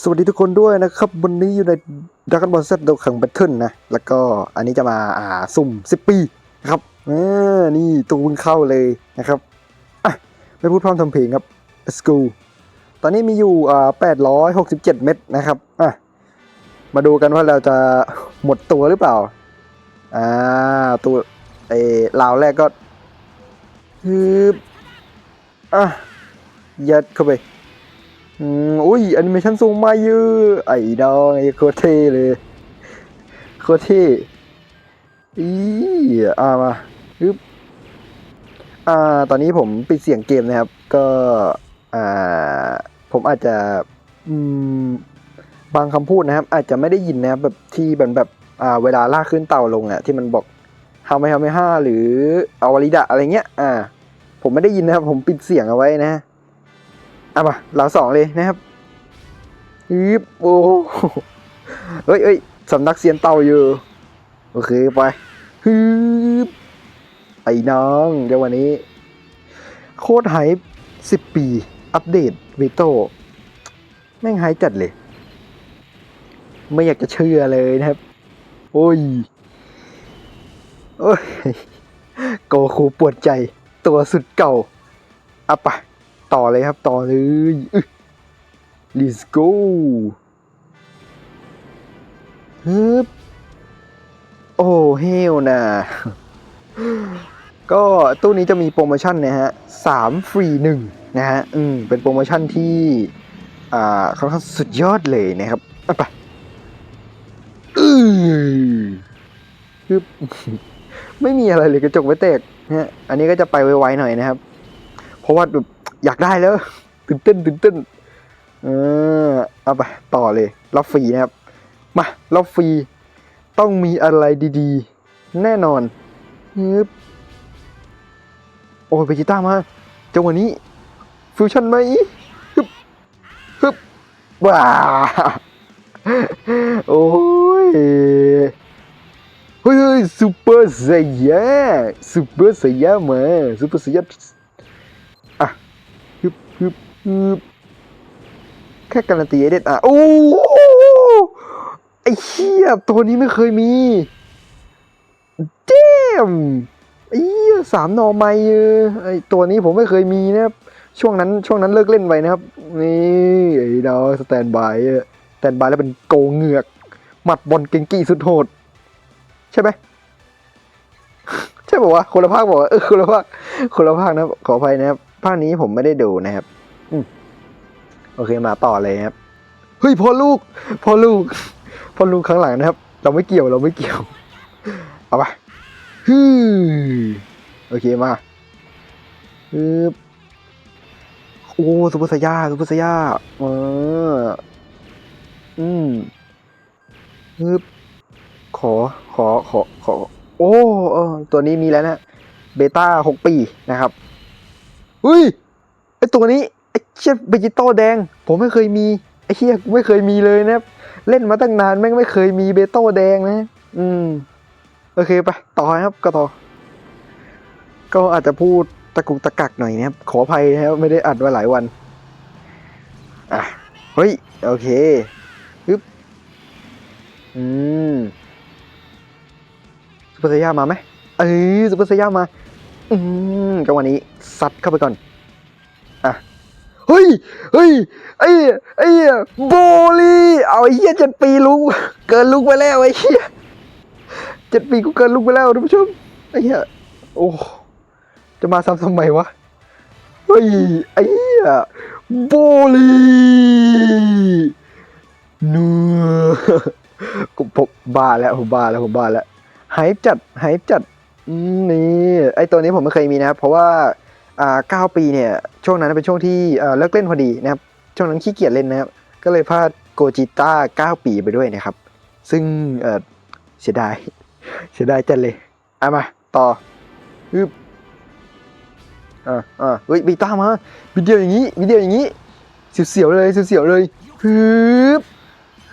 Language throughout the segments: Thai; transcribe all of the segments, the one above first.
สวัสดีทุกคนด้วยนะครับ วันนี้อยู่ในดักกันบอลเซตโดขังแบทเทิลนะ แล้วก็อันนี้จะมาอ่าสุ่ม 10 ปีนะครับเออนี่ตัวเพิ่งเข้าเลยนะครับ อะ ไม่พูดพร่ำทำเพลงครับ let's go ตอนนี้มีอยู่อ่า867 เม็ดนะครับ อะ มาดูกันว่าเราจะหมดตัวหรือเปล่า อ่า ตัวไอ้ลาวแรกก็ฮึบอะ ยัดเข้าไป อุ้ยแอนิเมชันซูมมาเยอะไอ้ดองไอ้โคเท่เลย โคเท่อีอ่ามาฮึบอ่า ตอนนี้ผมปิดเสียงเกมนะครับ ก็อ่าผมอาจจะอืมบางคำพูดนะครับ อาจจะไม่ได้ยินนะครับแบบที่แบบแบบอ่าเวลาลากขึ้นเต่าลงอะที่มันบอกฮาไม่ฮาไม่ห้าหรืออวาริดะอะไรเงี้ย อ่า ผมไม่ได้ยินนะครับ ผมปิดเสียงเอาไว้นะ ฮะอะมาเราสองเลยนะครับฮึบโอ้โหเอ้ยเอ้ยสำนักเซียนเต่าอยู่ โอเคไปฮึบไอ้น้องเดี๋ยววันนี้ โคตรไฮสิบปี อัปเดตเวโต้แม่งไฮจัดเลย ไม่อยากจะเชื่อเลยนะครับ โอ้ย โอ้ย โกคูปวดใจตัวสุดเก่าอะไป ต่อเลยครับต่อเลย let's go ฮึบโอ้เฮลนะก็ตู้นี้จะมีโปรโมชั่นนะฮะสามฟรีหนึ่งนะฮะ อืม เป็นโปรโมชั่นที่ อ่าค่อนข้างสุดยอดเลยนะครับอะไปอือฮึบไม่มีอะไรเลยกระจกไม่แตกนะฮะ อันนี้ก็จะไปไวๆหน่อยนะครับ เพราะว่าแบบ อยากได้แล้วตื่นเต้นตื่นเต้นเออเอาไปต่อเลยรับฟรีนะครับ มารับฟรีต้องมีอะไรดีๆ แน่นอนฮึบโอ้ยเบจิต้ามาจังหวะนี้ ฟิวชั่นไหมฮึบฮึบว้าโอ้ยเฮ้ยซูเปอร์ไซยาซูเปอร์ไซยามาซูเปอร์ไซยา ฮึบฮึบแค่การันตีไอเด็ดอะ โอ้ไอ้เหี้ยตัวนี้ไม่เคยมีเจมไอ้เหี้ยสามนอไมเออไอ้ตัวนี้ผมไม่เคยมีนะครับ ช่วงนั้นช่วงนั้นเลิกเล่นไปนะครับ นี่ไอ้ดาวสแตนบายสแตนบายแล้วเป็นโกงเหงือกหมัดบอลเก่งกี้สุดโหด ใช่ไหมใช่ป่าวะคนละภาคบอกว่าเออคนละภาคคนละภาคนะขออภัยนะครับ ภาคนี้ผมไม่ได้ดูนะครับอโอเคมาต่อเลยครับเฮ้ยพ่อลูกพ่อลูกพ่อลูกข้างหลังนะครับ เราไม่เกี่ยวเราไม่เกี่ยว เอาไปฮึโอเคมาฮึบโอ้ซุปเปอร์ไซย่าซุปเปอร์ไซย่าเอออืมฮึบขอขอขอขอ โอ้เออตัวนี้มีแล้วนะเบต้าหกปีนะครับ อุ้ยไอตัวนี้ไอเชี่ยเบจิโต้แดง ผมไม่เคยมีไอเชี่ยกูไม่เคยมีเลยนะครับเล่นมาตั้งนานแม่งไม่เคยมีเบโต้แดงนะ อืมโอเคไปต่อครับก็ต่อ ก็อาจจะพูดตะกุกตะกักหน่อยนะครับขออภัยนะครับไม่ได้อัดมาหลายวันอะเฮ้ยโอเคปึ๊บอืมซุปเปอร์ไซยามาไหมเอ้ยซุปเปอร์ไซยามา อืมจังหวะนี้ซัดเข้าไปก่อน อะ เฮ้ย เฮ้ย ไอ้ ไอ้โบลีเอาไอ้เหี้ยเจ็ดปีลุกเกินลุกไปแล้วไอ้เหี้ยเจ็ดปีกูเกินลุกไปแล้วท่านผู้ชม ไอ้เหี้ย โอ้ จะมาซ้ำทำไมวะ เฮ้ย ไอ้เหี้ยโบลีเนื้อกูผมบ้าแล้วผมบ้าแล้วผมบ้าแล้วไฮป์จัดไฮป์จัด อืมนี่ไอตัวนี้ผมไม่เคยมีนะครับ เพราะว่าอ่าเก้าปีเนี่ย ช่วงนั้นเป็นช่วงที่เอ่อเลิกเล่นพอดีนะครับ ช่วงนั้นขี้เกียจเล่นนะครับ ก็เลยพลาดโกจิต้าเก้าปีไปด้วยนะครับ ซึ่งเออเสียดาย เสียดายจัดเลยอะมา ต่อฮึบอ่าอ่าเฮ้ยบีต้ามาวิดีโออย่างนี้วิดีโออย่างนี้เสียวๆเลยเสียวๆเลยฮึบ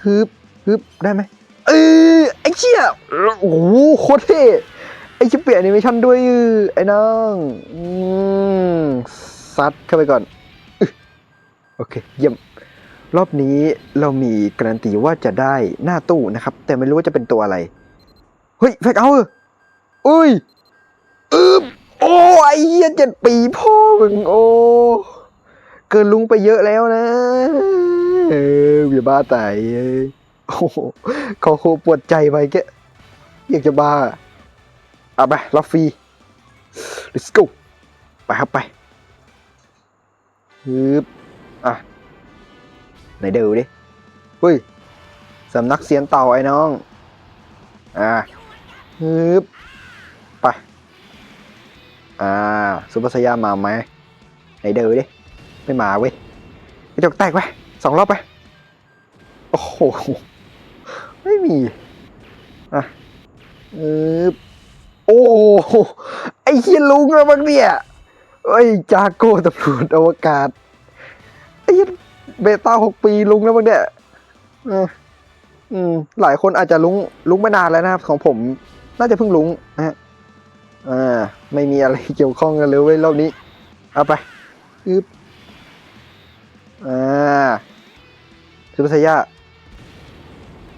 ฮึบฮึบได้ไหมเออไอ้เชี่ยโอ้โหโคตรเท่ อ้ชิบเปียนแอนิเมชันด้วยไอ้น้องซัดเข้าไปก่อน โอเค เยี่ยม รอบนี้เรามีการันตีว่าจะได้หน้าตู้นะครับ แต่ไม่รู้ว่าจะเป็นตัวอะไร เฮ้ยแฟกเอาเอออุ้ยอึบโอ้ไอ้เหี้ยเจ็ดปีพ่อมึงโอ้เกินลุงไปเยอะแล้วนะ เออเบียบ้าตายเอ้ยโอ้โหขอโคปวดใจไปแกอยากจะบ้า เอาไปรับฟรี let's go ไปครับไปฮึบอะไหนเดูดิเฮ้ยสำนักเสียนเต่าไอ้น้อง อ่าฮึบไป อ่าซุปเปอร์สยามมาไหมไหนเดูดิ ไม่มาเว้ยกระจกแตกไปสองรอบไป โอ้โห ไม่มี อะฮึบ โอ้โหไอ้เฮียลุงแล้วมั้งเนี่ยเอ้จากโก้ตำรวจอวกาศไอ้เียเบต้าหกปีลุงแล้วมั้งเนี่ยอออืมหลายคนอาจจะลุงลุงไม่นานแล้วนะครับของผม น่าจะเพิ่งลุงนะฮะอ่าไม่มีอะไรเกี่ยวข้องกันเลยเว้ยรอบนี้ เอาไปอึบอ่าซูเปอร์ไซย่า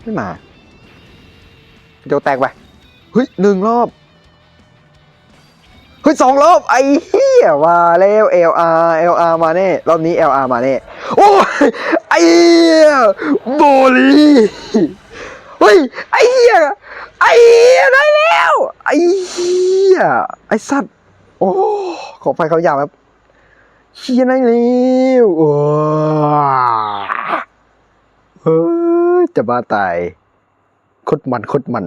ไม่มาโจแตกไปเฮ้ยหนึ่งรอบ เฮ้ยสองรอบไอ้เหี้ยมาแล้ว LR LR มาแน่รอบนี้ LR มาแน่โอ้ยไอ้เหี้ยโบลีเฮ้ยไอ้เหี้ยไอ้เหี้ยได้แล้วไอ้เหี้ยไอ้สัตว์โอ้ขอไฟเขาหยาบแบบเชี่ยได้แล้วโอ้เฮ้ยจะบ้าตายคตรมันคตรมัน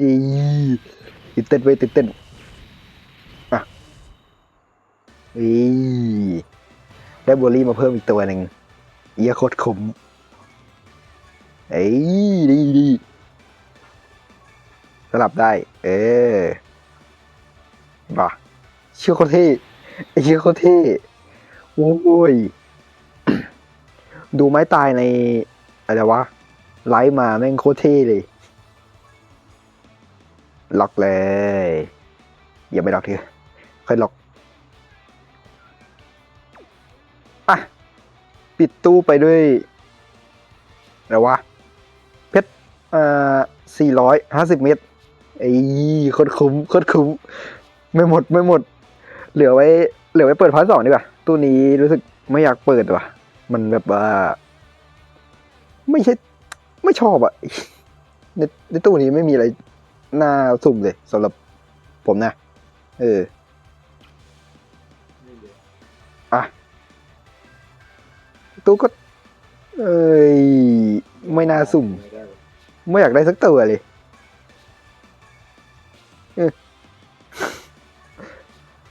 ยี่ตื่นเต้นไว้ตื่นเต้น อะ อีได้บัวลี่มาเพิ่มอีกตัวหนึ่งเยี่ยโคตรคุ้มเอ้ยดีดีสลับได้ เออบ่ะเชื่อโคตรเท่เชื่อโคตรเท่โอ้ย ดูไม้ตายในอะไรวะ ไลฟ์มาแม่งโคตรเท่เลย ล็อกเลย อย่าไปล็อกเถอะค่อยล็อก อะ ปิดตู้ไปด้วยอะไรวะ เพชรอ่าสี่ร้อยห้าสิบเมตรไอ้โคตรคุ้มโคตรคุ้ม ไม่หมดไม่หมด เหลือไว้ เหลือไว้เปิดพาร์ทสองดีกว่า ตู้นี้รู้สึกไม่อยากเปิดว่ะ มันแบบว่า ไม่ใช่ ไม่ชอบอะในในตู้นี้ไม่มีอะไรน่าสุ่มเลยสำหรับผมนะ เออ ตู้ก็ เอ้ย ไม่น่าสุ่ม ไม่อยากได้สักตัวเลยเออ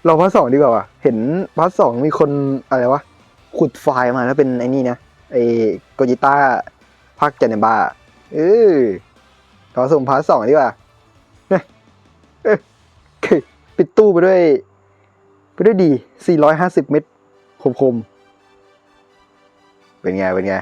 เราพาร์ทสองดีกว่าว่ะ เห็นพาร์ทสองมีคนอะไรวะ ขุดไฟล์มาแล้วเป็นไอ้นี่นะไอ้โกจิต้าภาคเจเนบาเออขอส่งพาร์ทสองดีกว่าเออปิดตู้ไปด้วย ไปด้วยดี 450 เม็ดคมๆ เป็นไง เป็นไง